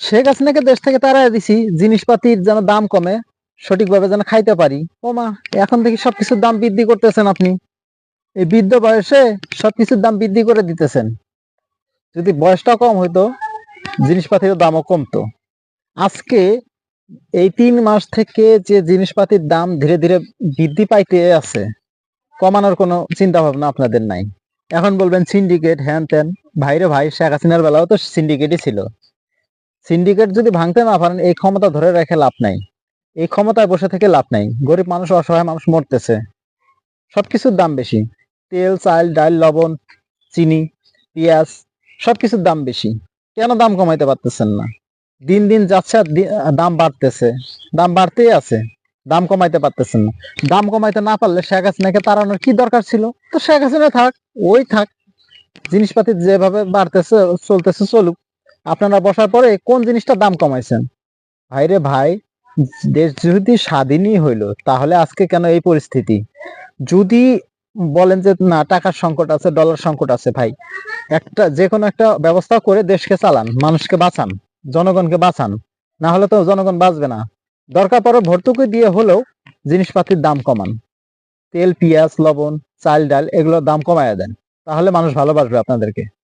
শেখ হাসিনাকে দেশ থেকে তাড়াই দিছি, জিনিসপাতির যেন দাম কমে, সঠিকভাবে যেন খাইতে পারি। ওমা, এখন থেকে সবকিছুর দাম বৃদ্ধি করতেছেন আপনি। এই বৃদ্ধ বয়সে সবকিছুর দাম বৃদ্ধি করে দিতেছেন। যদি বয়সটা কম হইতো, জিনিসপাতির দামও কমতো। আজকে এই তিন মাস থেকে যে জিনিসপাতির দাম ধীরে ধীরে বৃদ্ধি পাইতে আছে, কমানোর কোনো চিন্তা ভাবনা আপনাদের নাই। এখন বলবেন, সিন্ডিকেট হ্যান ত্যান ভাইরে ভাই, শেখ হাসিনার বেলাও তো সিন্ডিকেটই ছিল। সিন্ডিকেট যদি ভাঙতে না পারেন, এই ক্ষমতা ধরে রেখে লাভ নাই। এই ক্ষমতায় বসে থেকে লাভ নাই। গরিব মানুষ, অসহায় মানুষ মরতেছে। সবকিছুর দাম বেশি। তেল, চাল, ডাল, লবণ, চিনি, পেঁয়াজ, সবকিছুর দাম বেশি। কেন দাম কমাইতে পারতেছেন না? দিন দিন যাচ্ছে দাম বাড়তেছে। দাম বাড়তেই আছে। দাম কমাইতে পারতেছেন না। দাম কমাইতে না পারলে শেখ হাসিনাকে তাড়ানোর কি দরকার ছিল? তো শেখ হাসিনা থাক, ওই থাক। জিনিসপাতি যেভাবে বাড়তেছে, চলতেছে, চলুক। আপনারা বসার পরে কোন জিনিসটা দাম কমাইছেন? ভাইরে ভাই, দেশ যদি স্বাধীনই হইল, তাহলে আজকে কেন এই পরিস্থিতি? যদি বলেন যে, না, টাকার সংকট আছে ডলার সংকট আছে, ভাই। একটা যে কোনো একটা ব্যবস্থা করে দেশকে চালান, মানুষকে বাঁচান, জনগণকে বাঁচান। না হলে তো জনগণ বাঁচবে না। দরকার পরে ভর্তুকি দিয়ে হলেও জিনিসপাতির দাম কমান। তেল, পেঁয়াজ, লবণ, চাল, ডাল, এগুলোর দাম কমায় দেন। তাহলে মানুষ ভালোবাসবে আপনাদেরকে।